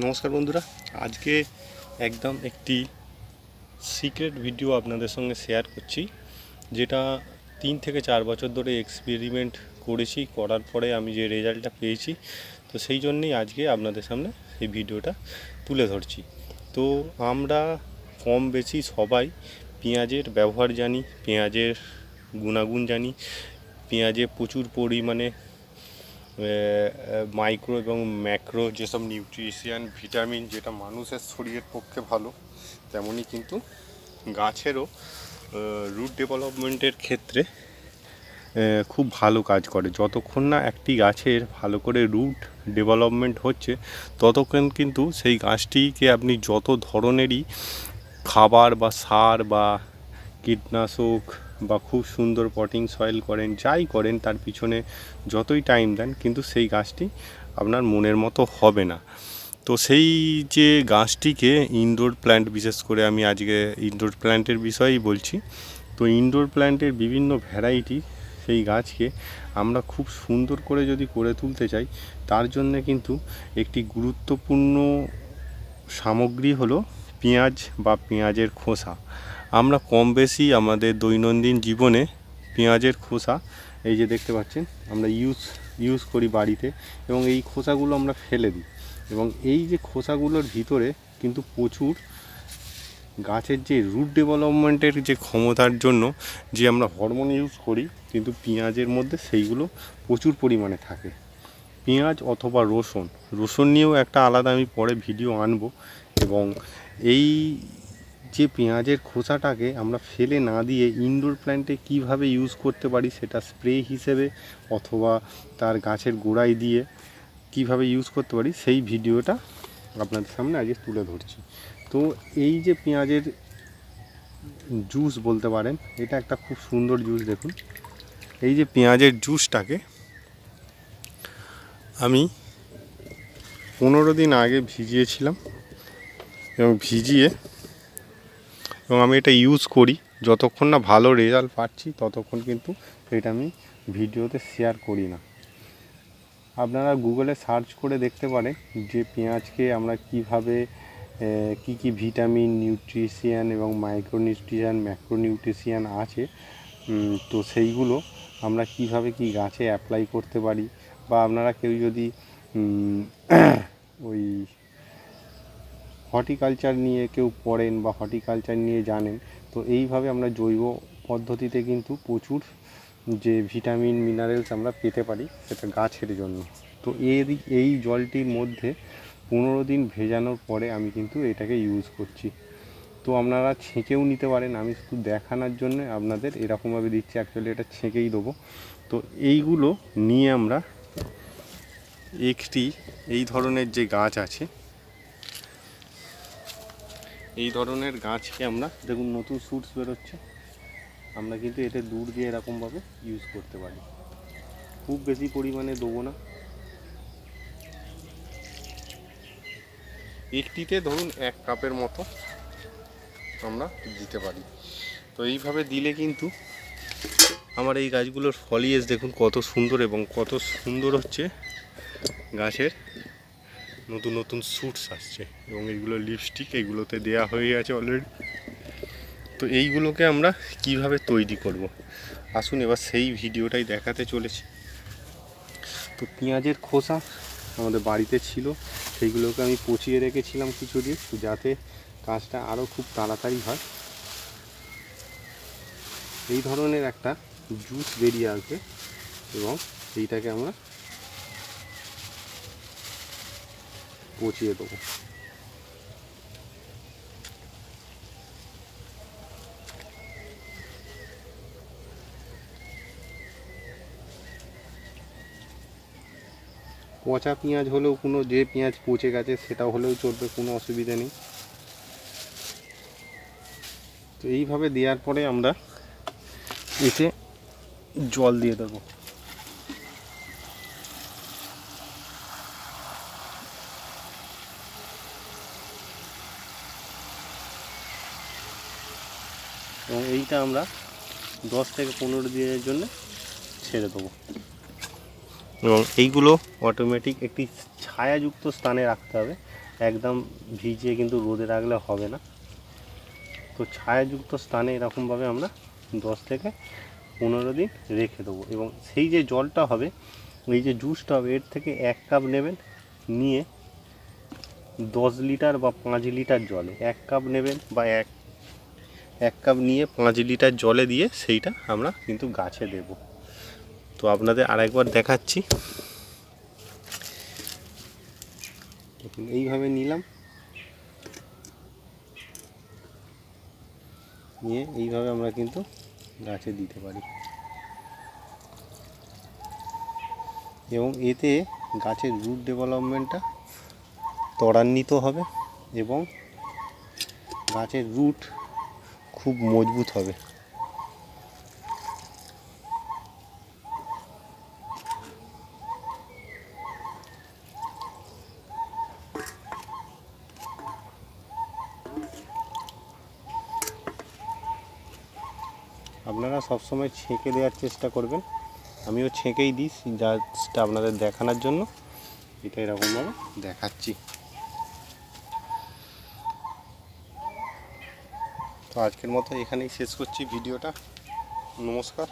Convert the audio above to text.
নমস্কার বন্ধুরা, আজকে একদম একটি সিক্রেট ভিডিও আপনাদের সঙ্গে শেয়ার করছি, যেটা তিন থেকে চার বছর ধরে এক্সপেরিমেন্ট করেছি, করার পরে আমি যে রেজাল্টটা পেয়েছি, তো সেই জন্যেই আজকে আপনাদের সামনে এই ভিডিওটা তুলে ধরছি। তো আমরা কম বেশি সবাই পেঁয়াজের ব্যবহার জানি, পেঁয়াজের গুণাগুণ জানি, পেঁয়াজে প্রচুর পরিমাণে মাইক্রো এবং ম্যাক্রো যেসব নিউট্রিশিয়ান ভিটামিন যেটা মানুষের শরীরের পক্ষে ভালো, তেমনই কিন্তু গাছেরও রুট ডেভেলপমেন্টের ক্ষেত্রে খুব ভালো কাজ করে। যতক্ষণ না একটি গাছের ভালো করে রুট ডেভেলপমেন্ট হচ্ছে, ততক্ষণ কিন্তু সেই গাছটিকে আপনি যত ধরনেরই খাবার বা সার বা কীটনাশক বা খুব সুন্দর পটিং সয়েল করেন, যাই করেন, তার পিছনে যতই টাইম দেন, কিন্তু সেই গাছটি আপনার মনের মতো হবে না। তো সেই যে গাছটিকে ইনডোর প্ল্যান্ট বিশেষ করে আমি আজকে ইনডোর প্ল্যান্টের বিষয়েই বলছি, তো ইনডোর প্ল্যান্টের বিভিন্ন ভ্যারাইটি সেই গাছকে আমরা খুব সুন্দর করে যদি করে তুলতে চাই, তার জন্য কিন্তু একটি গুরুত্বপূর্ণ সামগ্রী হলো পেঁয়াজ বা পেঁয়াজের খোসা। আমরা কম বেশি আমাদের দৈনন্দিন জীবনে পেঁয়াজের খোসা, এই যে দেখতে পাচ্ছেন, আমরা ইউজ ইউজ করি বাড়িতে এবং এই খোসাগুলো আমরা ফেলে দিই। এবং এই যে খোসাগুলোর ভিতরে কিন্তু প্রচুর গাছের যে রুট ডেভেলপমেন্টের যে ক্ষমতার জন্য যে আমরা হরমোন ইউজ করি, কিন্তু পেঁয়াজের মধ্যে সেইগুলো প্রচুর পরিমাণে থাকে। পেঁয়াজ অথবা রসুন রসুন নিয়েও একটা আলাদা আমি পরে ভিডিও আনব এবং এই যে পেঁয়াজের খোসাটাকে আমরা ফেলে না দিয়ে ইনডোর প্ল্যান্টে কীভাবে ইউজ করতে পারি সেটা স্প্রে হিসেবে অথবা তার গাছের গোড়ায় দিয়ে কীভাবে ইউজ করতে পারি সেই ভিডিওটা আপনাদের সামনে আজকে তুলে ধরছি। তো এই যে পেঁয়াজের জুস বলতে পারেন, এটা একটা খুব সুন্দর জুস দেখুন। এই যে পেঁয়াজের জুসটাকে আমি পনেরো দিন আগে ভিজিয়েছিলাম এবং ভিজিয়ে এবং আমি এটা ইউজ করি। যতক্ষণ না ভালো রেজাল্ট পাচ্ছি, ততক্ষণ কিন্তু এটা আমি ভিডিওতে শেয়ার করি না। আপনারা গুগলে সার্চ করে দেখতে পারেন যে পেঁয়াজকে আমরা কীভাবে কি কি ভিটামিন নিউট্রিশিয়ান এবং মাইক্রোনিউট্রিশিয়ান ম্যাক্রোনিউট্রিশিয়ান আছে। তো সেইগুলো আমরা কীভাবে কি গাছে অ্যাপ্লাই করতে পারি? বা আপনারা কেউ যদি ওই হর্টিকালচার নিয়ে কেউ পড়েন বা হর্টিকালচার নিয়ে জানেন, তো এইভাবে আমরা জৈব পদ্ধতিতে কিন্তু প্রচুর যে ভিটামিন, মিনারেলস আমরা পেতে পারি সেটা গাছের জন্য। তো এর এই জলটির মধ্যে পনেরো দিন ভেজানোর পরে আমি কিন্তু এটাকে ইউজ করছি। তো আপনারা ছেঁকেও নিতে পারেন, আমি শুধু দেখানোর জন্য আপনাদের এরকমভাবে দিচ্ছি অ্যাকচুয়ালি এটা ছেঁকেই দেবো। তো এইগুলো নিয়ে আমরা একটি, এই ধরনের যে গাছ আছে এই ধরনের গাছকে আমরা দেখুন, নতুন সুটস বেরোচ্ছে। আমরা কিন্তু এতে দূর দিয়ে এরকমভাবে ইউজ করতে পারি। খুব বেশি পরিমাণে দেবো না। একটিতে ধরুন এক কাপের মতো আমরা দিতে পারি। তো এইভাবে দিলে কিন্তু আমার এই গাছগুলোর ফলিয়েজ দেখুন কত সুন্দর এবং কত সুন্দর হচ্ছে গাছের নতুন নতুন স্যুটস আসছে এবং এইগুলো লিপস্টিক এগুলোতে দেয়া হয়ে গেছে অলরেডি তো এইগুলোকে আমরা কীভাবে তৈরি করব? আসুন এবার সেই ভিডিওটাই দেখাতে চলেছি। তো পেঁয়াজের খোসা আমাদের বাড়িতে ছিল, সেইগুলোকে আমি পচিয়ে রেখেছিলাম কিছুদিন যাতে কাজটা আরও খুব তাড়াতাড়ি হয়। এই ধরনের একটা জুস বেরিয়ে আসবে এবং এইটাকে আমরা পচিয়ে দেবো। পচা পেঁয়াজ হলেও কোনো যে পেঁয়াজ পচে গেছে সেটা হলেও চলবে, কোনো অসুবিধা নেই। তো এইভাবে দেওয়ার পরে আমরা এতে জল দিয়ে দেবো। এবং এইটা আমরা দশ থেকে পনেরো দিনের জন্য ছেড়ে দেবো। এবং এইগুলো অটোমেটিক একটি ছায়াযুক্ত স্থানে রাখতে হবে। একদম ভিজিয়ে কিন্তু রোদে রাখলে হবে না। তো ছায়াযুক্ত স্থানে এরকমভাবে আমরা দশ থেকে পনেরো দিন রেখে দেবো। এবং সেই যে জলটা হবে, এই যে জুসটা হবে, এর থেকে এক কাপ নেবেন নিয়ে দশ লিটার বা পাঁচ লিটার জলে এক কাপ নেবেন বা এক এক কাপ নিয়ে পাঁচ লিটার জলে দিয়ে সেইটা আমরা কিন্তু গাছে দেব। তো আপনাদের আরেকবার দেখাচ্ছি। এইভাবে নিলাম। নিয়ে এইভাবে আমরা কিন্তু গাছে দিতে পারি। এবং এতে গাছের রুট ডেভেলপমেন্টটা ত্বরান্বিত হবে এবং গাছের রুট খুব মজবুত হবে। আপনারা সবসময় ছেঁকে দেওয়ার চেষ্টা করবেন। আমিও ছেঁকেই দিই, জাস্ট আপনাদের দেখানোর জন্য। এটা এরকমভাবে দেখাচ্ছি। তো আজকের মতো এখানেই শেষ করছি ভিডিওটা। নমস্কার।